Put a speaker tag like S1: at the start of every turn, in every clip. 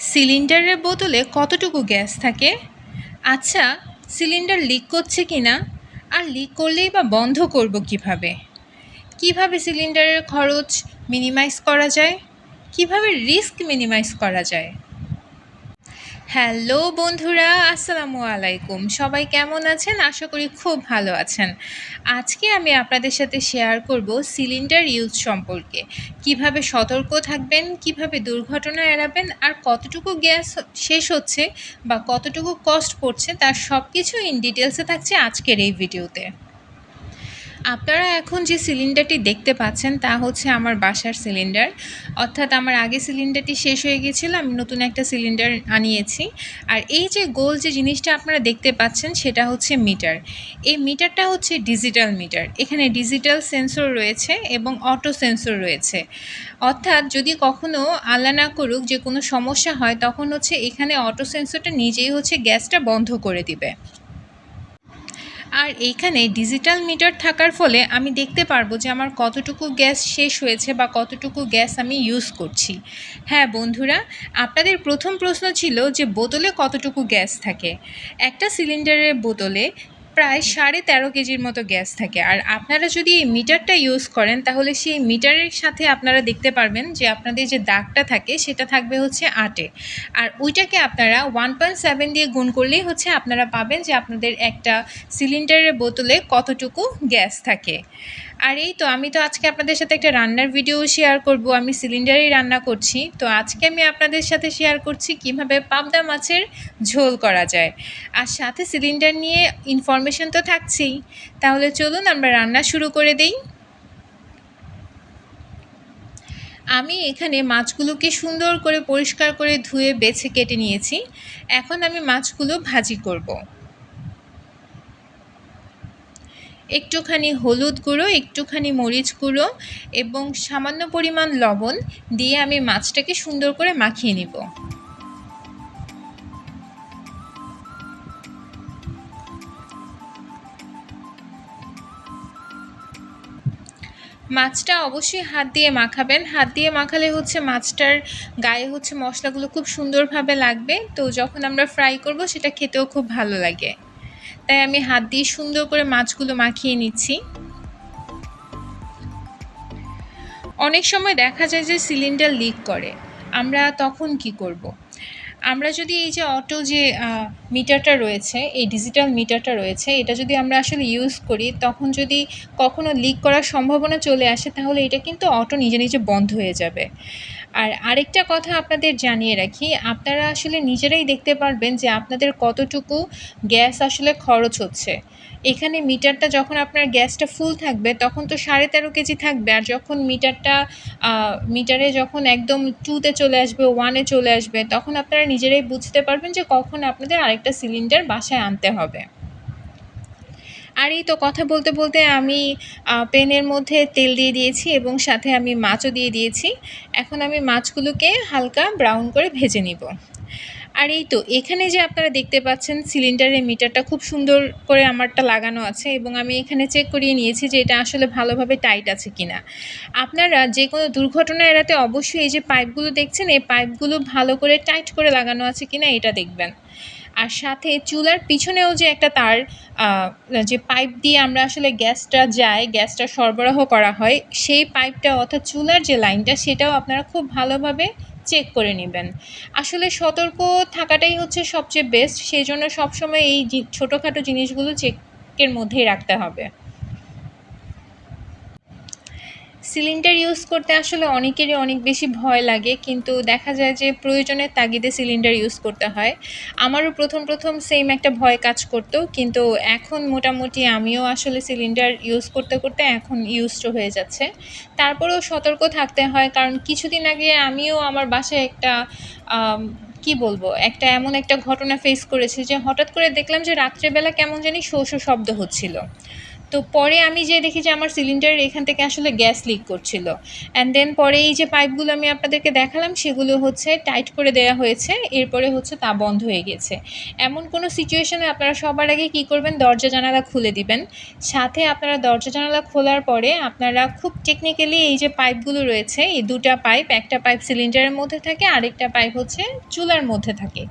S1: সিলিন্ডারের বোতলে কতটুকু গ্যাস থাকে? আচ্ছা সিলিন্ডার লিক করছে কি না আর লিক করলেই বা বন্ধ করব কীভাবে? কীভাবে সিলিন্ডারের খরচ মিনিমাইজ করা যায়? কীভাবে রিস্ক মিনিমাইজ করা যায়? হ্যালো বন্ধুরা, আসসালামু আলাইকুম। সবাই কেমন আছেন? আশা করি খুব ভালো আছেন। আজকে আমি আপনাদের সাথে শেয়ার করব সিলিন্ডার ইউজ সম্পর্কে। কীভাবে সতর্ক থাকবেন, কীভাবে দুর্ঘটনা এড়াবেন, আর কতটুকু গ্যাস শেষ হচ্ছে বা কতটুকু কস্ট পড়ছে, তার সব কিছু ইন ডিটেলসে থাকছে আজকের এই ভিডিওতে আপনারা এখন যে সিলিন্ডারটি দেখতে পাচ্ছেন, তা হচ্ছে আমার বাসার সিলিন্ডার অর্থাৎ আমার আগে সিলিন্ডারটি শেষ হয়ে গিয়েছিল, আমি নতুন একটা সিলিন্ডার আনিয়েছি। আর এই যে গোল যে জিনিসটা আপনারা দেখতে পাচ্ছেন, সেটা হচ্ছে মিটার। এই মিটারটা হচ্ছে ডিজিটাল মিটার। এখানে ডিজিটাল সেন্সর রয়েছে এবং অটো সেন্সর রয়েছে। অর্থাৎ যদি কখনো আল্লাহ না করুক, যে কোনো সমস্যা হয়, তখন হচ্ছে এখানে অটো সেন্সরটা নিজেই হচ্ছে গ্যাসটা বন্ধ করে দিবে। আর এইখানে ডিজিটাল মিটার থাকার ফলে আমি দেখতে পারব যে আমার কতটুকু গ্যাস শেষ হয়েছে বা কতটুকু গ্যাস আমি ইউজ করছি। হ্যাঁ বন্ধুরা, আপনাদের প্রথম প্রশ্ন ছিল যে বোতলে কতটুকু গ্যাস থাকে? একটা সিলিন্ডারের বোতলে প্রায় সাড়ে তেরো কেজির মতো গ্যাস থাকে। আর আপনারা যদি এই মিটারটা ইউজ করেন, তাহলে সেই মিটারের সাথে আপনারা দেখতে পারবেন যে আপনাদের যে দাগটা থাকে, সেটা থাকবে হচ্ছে আটে। আর ওইটাকে আপনারা ওয়ান পয়েন্ট সেভেন দিয়ে গুণ করলেই হচ্ছে আপনারা পাবেন যে আপনাদের একটা সিলিন্ডারের বোতলে কতটুকু গ্যাস থাকে। আর এই তো, আমি তো আজকে আপনাদের সাথে একটা রান্নার ভিডিও শেয়ার করব। আমি সিলিন্ডারেই রান্না করছি। তো আজকে আমি আপনাদের সাথে শেয়ার করছি কীভাবে পাবদা মাছের ঝোল করা যায়। আর সাথে সিলিন্ডার নিয়ে ইনফরমেশন তো থাকছেই। তাহলে চলুন আমরা রান্না শুরু করে দেই। আমি এখানে মাছগুলোকে সুন্দর করে পরিষ্কার করে ধুয়ে বেছে কেটে নিয়েছি। এখন আমি মাছগুলো ভাজি করব। একটুখানি হলুদ গুঁড়ো, একটুখানি মরিচ গুঁড়ো এবং সামান্য পরিমাণ লবণ দিয়ে আমি মাছটাকে সুন্দর করে মাখিয়ে নিব। মাছটা অবশ্যই হাত দিয়ে মাখাবেন। হাত দিয়ে মাখালে হচ্ছে মাছটার গায়ে হচ্ছে মশলাগুলো খুব সুন্দরভাবে লাগবে। তো যখন আমরা ফ্রাই করব, সেটা খেতেও খুব ভালো লাগে। তাই আমি হাত দিয়ে সুন্দর করে মাছগুলো মাখিয়ে নিচ্ছি। অনেক সময় দেখা যায় যে সিলিন্ডার লিক করে। আমরা তখন কি করব। আমরা যদি এই যে অটো যে মিটারটা রয়েছে, এই ডিজিটাল মিটারটা রয়েছে, এটা যদি আমরা আসলে ইউজ করি, তখন যদি কখনো লিক করার সম্ভাবনা চলে আসে, তাহলে এটা কিন্তু অটো নিজে নিজে বন্ধ হয়ে যাবে। আর আরেকটা কথা আপনাদের জানিয়ে রাখি, আপনারা আসলে নিজেরাই দেখতে পারবেন যে আপনাদের কতটুকু গ্যাস আসলে খরচ হচ্ছে। এখানে মিটারটা যখন আপনার গ্যাসটা ফুল থাকবে, তখন তো সাড়ে তেরো কেজি থাকবে। আর যখন মিটারটা মিটারে যখন একদম টুতে চলে আসবে ওয়ানে চলে আসবে, তখন আপনারা নিজেরাই বুঝতে পারবেন যে কখন আপনাদের আরেকটা সিলিন্ডার বাসায় আনতে হবে। আর এই তো কথা বলতে বলতে আমি পেনের মধ্যে তেল দিয়ে দিয়েছি এবং সাথে আমি মাছও দিয়ে দিয়েছি। এখন আমি মাছগুলোকে হালকা ব্রাউন করে ভেজে নিব। আর এই তো, এখানে যে আপনারা দেখতে পাচ্ছেন সিলিন্ডারের মিটারটা খুব সুন্দর করে আমারটা লাগানো আছে এবং আমি এখানে চেক করিয়ে নিয়েছি যে এটা আসলে ভালোভাবে টাইট আছে কিনা। আপনারা যে কোনো দুর্ঘটনা এড়াতে অবশ্যই এই যে পাইপগুলো দেখছেন, এই পাইপগুলো ভালো করে টাইট করে লাগানো আছে কিনা এটা দেখবেন। আর সাথে চুলার পিছনেও যে একটা তার যে পাইপ দিয়ে আমরা আসলে গ্যাসটা যায় গ্যাসটা সরবরাহ করা হয়, সেই পাইপটা অর্থাৎ চুলার যে লাইনটা, সেটাও আপনারা খুব ভালোভাবে চেক করে নেবেন। আসলে সতর্ক থাকাটাই হচ্ছে সবচেয়ে বেস্ট, সেই জন্য সবসময় এই ছোটোখাটো জিনিসগুলো চেকের মধ্যেই রাখতে হবে। সিলিন্ডার ইউজ করতে আসলে অনেকেরই অনেক বেশি ভয় লাগে, কিন্তু দেখা যায় যে প্রয়োজনের তাগিদে সিলিন্ডার ইউজ করতে হয়। আমারও প্রথম প্রথম সেম একটা ভয় কাজ করতো, কিন্তু এখন মোটামুটি আমিও আসলে সিলিন্ডার ইউজ করতে করতে এখন ইউজড হয়ে যাচ্ছে। তারপরেও সতর্ক থাকতে হয়, কারণ কিছুদিন আগে আমিও আমার বাসায় একটা কি বলব, একটা এমন একটা ঘটনা ফেস করেছি যে হঠাৎ করে দেখলাম যে রাত্রেবেলা কেমন জানি শো শো শব্দ হচ্ছিল। তো পরে আমি যে দেখি যে আমার সিলিন্ডারের এখান থেকে আসলে গ্যাস লিক করছিল। অ্যান্ড দেন পরে এই যে পাইপগুলো আমি আপনাদেরকে দেখালাম, সেগুলো হচ্ছে টাইট করে দেওয়া হয়েছে, এরপরে হচ্ছে তা বন্ধ হয়ে গেছে। এমন কোনো সিচুয়েশনে আপনারা সবার আগে কি করবেন? দরজা জানালা খুলে দিবেন। সাথে আপনারা দরজা জানালা খোলার পরে আপনারা খুব টেকনিক্যালি এই যে পাইপগুলো রয়েছে, এই দুটা পাইপ একটা পাইপ সিলিন্ডারের মধ্যে থাকে, আরেকটা পাইপ হচ্ছে চুলার মধ্যে থাকে।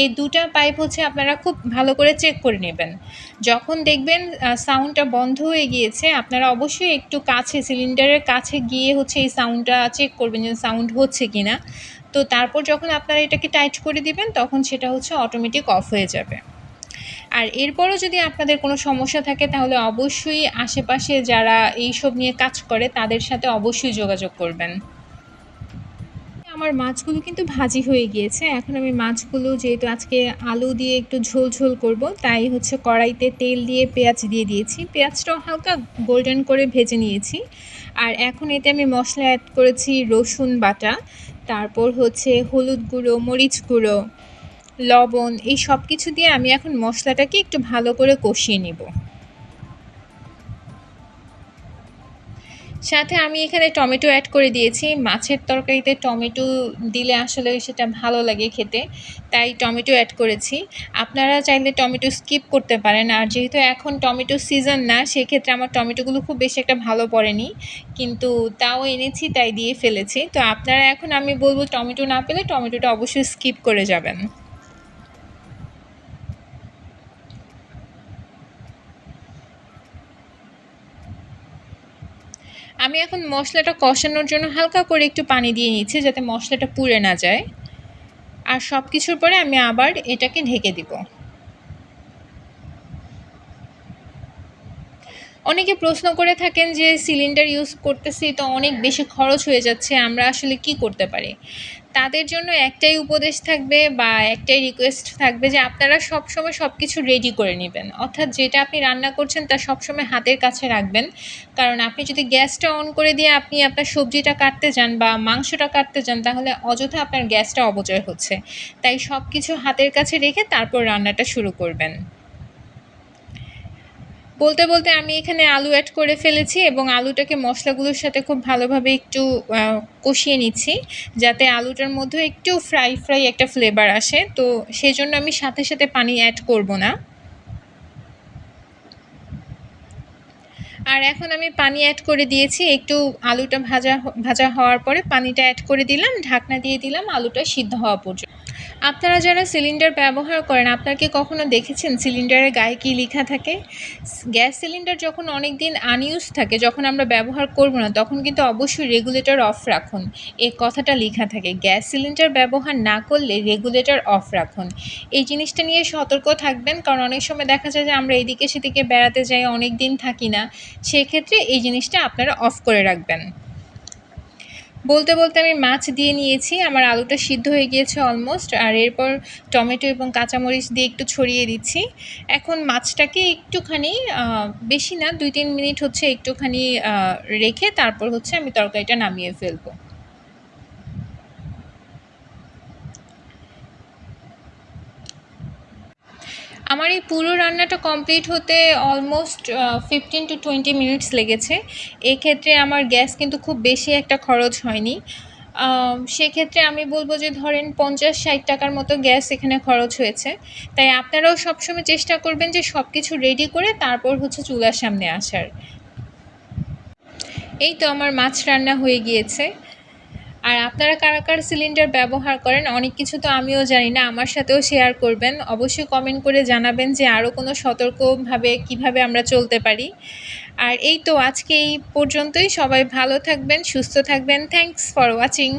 S1: এই দুটা পাইপ হচ্ছে আপনারা খুব ভালো করে চেক করে নেবেন। যখন দেখবেন সাউন্ডটা বন্ধ হয়ে গিয়েছে, আপনারা অবশ্যই একটু কাছে সিলিন্ডারের কাছে গিয়ে হচ্ছে এই সাউন্ডটা চেক করবেন যে সাউন্ড হচ্ছে কি না তো তারপর যখন আপনারা এটাকে টাইট করে দিবেন, তখন সেটা হচ্ছে অটোমেটিক অফ হয়ে যাবে। আর এরপরও যদি আপনাদের কোনো সমস্যা থাকে, তাহলে অবশ্যই আশেপাশে যারা এইসব নিয়ে কাজ করে, তাদের সাথে অবশ্যই যোগাযোগ করবেন। আমার মাছগুলো কিন্তু ভাজি হয়ে গিয়েছে। এখন আমি মাছগুলো যেহেতু আজকে আলু দিয়ে একটু ঝোল ঝোল করব, তাই হচ্ছে কড়াইতে তেল দিয়ে পেঁয়াজ দিয়ে দিয়েছি। পেঁয়াজটাও হালকা গোল্ডেন করে ভেজে নিয়েছি। আর এখন এতে আমি মশলা অ্যাড করেছি রসুন বাটা, তারপর হচ্ছে হলুদ গুঁড়ো, মরিচ গুঁড়ো, লবণ, এই সব কিছু দিয়ে আমি এখন মশলাটাকে একটু ভালো করে কষিয়ে নিব। সাথে আমি এখানে টমেটো অ্যাড করে দিয়েছি। মাছের তরকারিতে টমেটো দিলে আসলে সেটা ভালো লাগে খেতে, তাই টমেটো অ্যাড করেছি। আপনারা চাইলে টমেটো স্কিপ করতে পারেন। আর যেহেতু এখন টমেটো সিজন না, সেক্ষেত্রে আমার টমেটোগুলো খুব বেশি একটা ভালো পড়েনি। কিন্তু তাও এনেছি, তাই দিয়ে ফেলেছি। তো আপনারা এখন আমি বলব টমেটো না পেলে টমেটোটা অবশ্যই স্কিপ করে যাবেন। আমি এখন মশলাটা কষানোর জন্য হালকা করে একটু পানি দিয়ে নিচ্ছি যাতে মশলাটা পুড়ে না যায়। আর সব কিছুর পরে আমি আবার এটাকে ঢেকে দিব। অনেকে প্রশ্ন করে থাকেন যে সিলিন্ডার ইউজ করতেছি তো অনেক বেশি খরচ হয়ে যাচ্ছে, আমরা আসলে কি করতে পারি? তাদের জন্য একটাই উপদেশ থাকবে বা একটাই রিকোয়েস্ট থাকবে যে আপনারা সবসময় সব কিছু রেডি করে নেবেন। অর্থাৎ যেটা আপনি রান্না করছেন তা সবসময় হাতের কাছে রাখবেন। কারণ আপনি যদি গ্যাসটা অন করে দিয়ে আপনি আপনার সবজিটা কাটতে যান বা মাংসটা কাটতে যান, তাহলে অযথা আপনার গ্যাসটা অপচয় হচ্ছে। তাই সব কিছু হাতের কাছে রেখে তারপর রান্নাটা শুরু করবেন। বলতে বলতে আমি এখানে আলু অ্যাড করে ফেলেছি এবং আলুটাকে মশলাগুলোর সাথে খুব ভালোভাবে একটু কষিয়ে নিচ্ছি যাতে আলুটার মধ্যে একটু ফ্রাই ফ্রাই একটা ফ্লেভার আসে। তো সেই জন্য আমি সাথে সাথে পানি অ্যাড করব না। আর এখন আমি পানি অ্যাড করে দিয়েছি। একটু আলুটা ভাজা ভাজা হওয়ার পরে পানিটা অ্যাড করে দিলাম, ঢাকনা দিয়ে দিলাম, আলুটা সিদ্ধ হওয়া পর্যন্ত। আপনারা যারা সিলিন্ডার ব্যবহার করেন, আপনারা কি কখনো দেখেছেন সিলিন্ডারের গায়ে কী লেখা থাকে? গ্যাস সিলিন্ডার যখন অনেক দিন আনইউজ থাকে, যখন আমরা ব্যবহার করব না, তখন কিন্তু অবশ্যই রেগুলেটর অফ রাখুন। এই কথাটা লেখা থাকে, গ্যাস সিলিন্ডার ব্যবহার না করলে রেগুলেটর অফ রাখুন। এই জিনিসটা নিয়ে সতর্ক থাকবেন, কারণ অনেক সময় দেখা যায় যে আমরা এদিকে সেদিকে বেড়াতে যাই অনেক দিন থাকি না, সেক্ষেত্রে এই জিনিসটা আপনারা অফ করে রাখবেন। বলতে বলতে আমি মাছ দিয়ে নিয়েছি। আমার আলুটা সিদ্ধ হয়ে গিয়েছে অলমোস্ট আর এরপর টমেটো এবং কাঁচামরিচ দিয়ে একটু ছড়িয়ে দিচ্ছি। এখন মাছটাকে একটুখানি বেশি না, দুই তিন মিনিট হচ্ছে একটুখানি রেখে তারপর হচ্ছে আমি তরকারিটা নামিয়ে ফেলব। আমার এই পুরো রান্নাটা কমপ্লিট হতে almost fifteen to twenty minutes লেগেছে। এক্ষেত্রে আমার গ্যাস কিন্তু খুব বেশি একটা খরচ হয়নি। সেক্ষেত্রে আমি বলব যে ধরেন পঞ্চাশ ষাট টাকার মতো গ্যাস এখানে খরচ হয়েছে। তাই আপনারাও সবসময় চেষ্টা করবেন যে সব কিছু রেডি করে তারপর হচ্ছে চুলার সামনে আসার। এই তো আমার মাছ রান্না হয়ে গিয়েছে। আর আপনারা কারা কারা সিলিন্ডার ব্যবহার করেন, অনেক কিছু তো আমিও জানি না, আমার সাথেও শেয়ার করবেন। অবশ্যই কমেন্ট করে জানাবেন যে আরও কোনো সতর্কভাবে কীভাবে আমরা চলতে পারি। আর এই তো আজকে এই পর্যন্তই, সবাই ভালো থাকবেন, সুস্থ থাকবেন। Thanks for watching